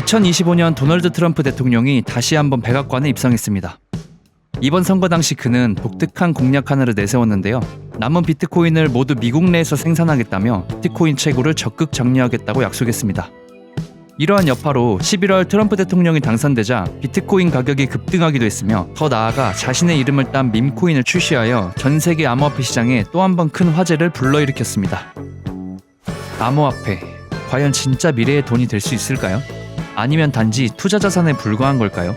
2025년 도널드 트럼프 대통령이 다시 한번 백악관에 입성했습니다. 이번 선거 당시 그는 독특한 공약 하나를 내세웠는데요. 남은 비트코인을 모두 미국 내에서 생산하겠다며 비트코인 채굴을 적극 정리하겠다고 약속했습니다. 이러한 여파로 11월 트럼프 대통령이 당선되자 비트코인 가격이 급등하기도 했으며 더 나아가 자신의 이름을 딴 밈코인을 출시하여 전 세계 암호화폐 시장에 또 한 번 큰 화제를 불러일으켰습니다. 암호화폐 과연 진짜 미래의 돈이 될 수 있을까요? 아니면 단지 투자 자산에 불과한 걸까요?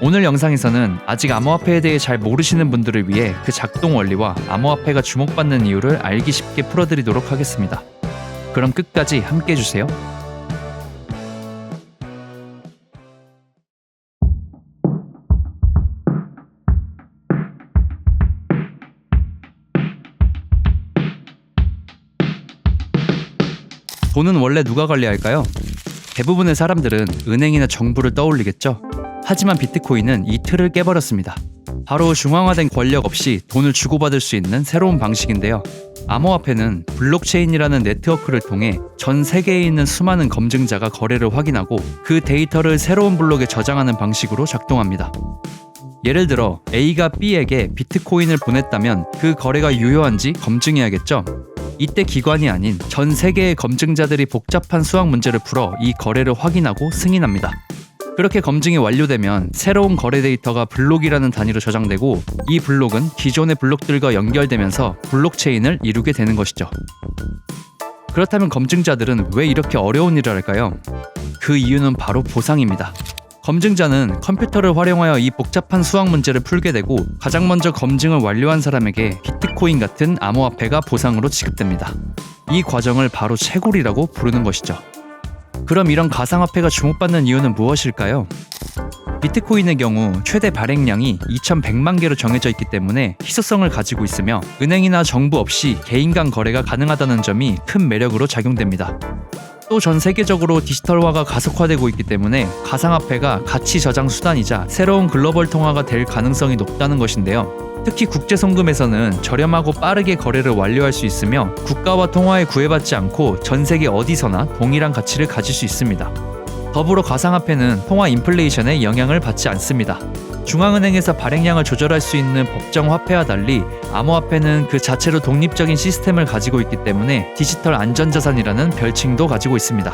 오늘 영상에서는 아직 암호화폐에 대해 잘 모르시는 분들을 위해 그 작동 원리와 암호화폐가 주목받는 이유를 알기 쉽게 풀어드리도록 하겠습니다. 그럼 끝까지 함께 해주세요. 돈은 원래 누가 관리할까요? 대부분의 사람들은 은행이나 정부를 떠올리겠죠. 하지만 비트코인은 이 틀을 깨버렸습니다. 바로 중앙화된 권력 없이 돈을 주고받을 수 있는 새로운 방식인데요. 암호화폐는 블록체인이라는 네트워크를 통해 전 세계에 있는 수많은 검증자가 거래를 확인하고 그 데이터를 새로운 블록에 저장하는 방식으로 작동합니다. 예를 들어 A가 B에게 비트코인을 보냈다면 그 거래가 유효한지 검증해야겠죠. 이때 기관이 아닌 전 세계의 검증자들이 복잡한 수학 문제를 풀어 이 거래를 확인하고 승인합니다. 그렇게 검증이 완료되면 새로운 거래 데이터가 블록이라는 단위로 저장되고 이 블록은 기존의 블록들과 연결되면서 블록체인을 이루게 되는 것이죠. 그렇다면 검증자들은 왜 이렇게 어려운 일을 할까요? 그 이유는 바로 보상입니다. 검증자는 컴퓨터를 활용하여 이 복잡한 수학 문제를 풀게 되고 가장 먼저 검증을 완료한 사람에게 비트코인 같은 암호화폐가 보상으로 지급됩니다. 이 과정을 바로 채굴이라고 부르는 것이죠. 그럼 이런 가상화폐가 주목받는 이유는 무엇일까요? 비트코인의 경우 최대 발행량이 2100만 개로 정해져 있기 때문에 희소성을 가지고 있으며 은행이나 정부 없이 개인 간 거래가 가능하다는 점이 큰 매력으로 작용됩니다. 또 전 세계적으로 디지털화가 가속화되고 있기 때문에 가상화폐가 가치 저장 수단이자 새로운 글로벌 통화가 될 가능성이 높다는 것인데요. 특히 국제 송금에서는 저렴하고 빠르게 거래를 완료할 수 있으며 국가와 통화에 구애받지 않고 전 세계 어디서나 동일한 가치를 가질 수 있습니다. 더불어 가상화폐는 통화 인플레이션에 영향을 받지 않습니다. 중앙은행에서 발행량을 조절할 수 있는 법정 화폐와 달리 암호화폐는 그 자체로 독립적인 시스템을 가지고 있기 때문에 디지털 안전자산이라는 별칭도 가지고 있습니다.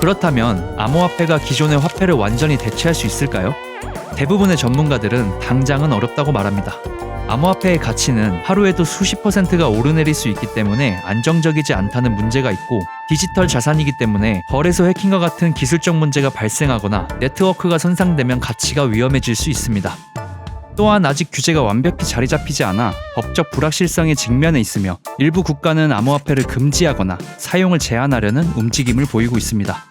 그렇다면 암호화폐가 기존의 화폐를 완전히 대체할 수 있을까요? 대부분의 전문가들은 당장은 어렵다고 말합니다. 암호화폐의 가치는 하루에도 수십 퍼센트가 오르내릴 수 있기 때문에 안정적이지 않다는 문제가 있고 디지털 자산이기 때문에 거래소 해킹과 같은 기술적 문제가 발생하거나 네트워크가 손상되면 가치가 위험해질 수 있습니다. 또한 아직 규제가 완벽히 자리 잡히지 않아 법적 불확실성에 직면해 있으며 일부 국가는 암호화폐를 금지하거나 사용을 제한하려는 움직임을 보이고 있습니다.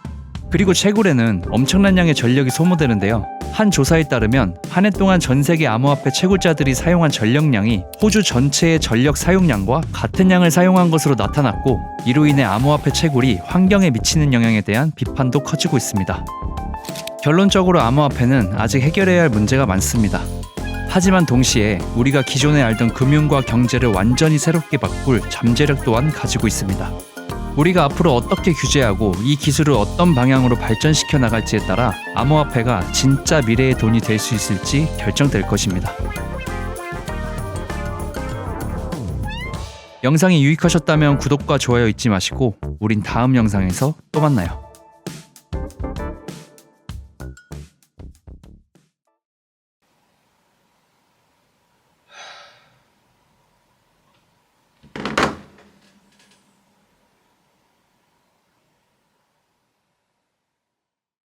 그리고 채굴에는 엄청난 양의 전력이 소모되는데요. 한 조사에 따르면 한 해 동안 전 세계 암호화폐 채굴자들이 사용한 전력량이 호주 전체의 전력 사용량과 같은 양을 사용한 것으로 나타났고 이로 인해 암호화폐 채굴이 환경에 미치는 영향에 대한 비판도 커지고 있습니다. 결론적으로 암호화폐는 아직 해결해야 할 문제가 많습니다. 하지만 동시에 우리가 기존에 알던 금융과 경제를 완전히 새롭게 바꿀 잠재력 또한 가지고 있습니다. 우리가 앞으로 어떻게 규제하고 이 기술을 어떤 방향으로 발전시켜 나갈지에 따라 암호화폐가 진짜 미래의 돈이 될 수 있을지 결정될 것입니다. 영상이 유익하셨다면 구독과 좋아요 잊지 마시고 우린 다음 영상에서 또 만나요.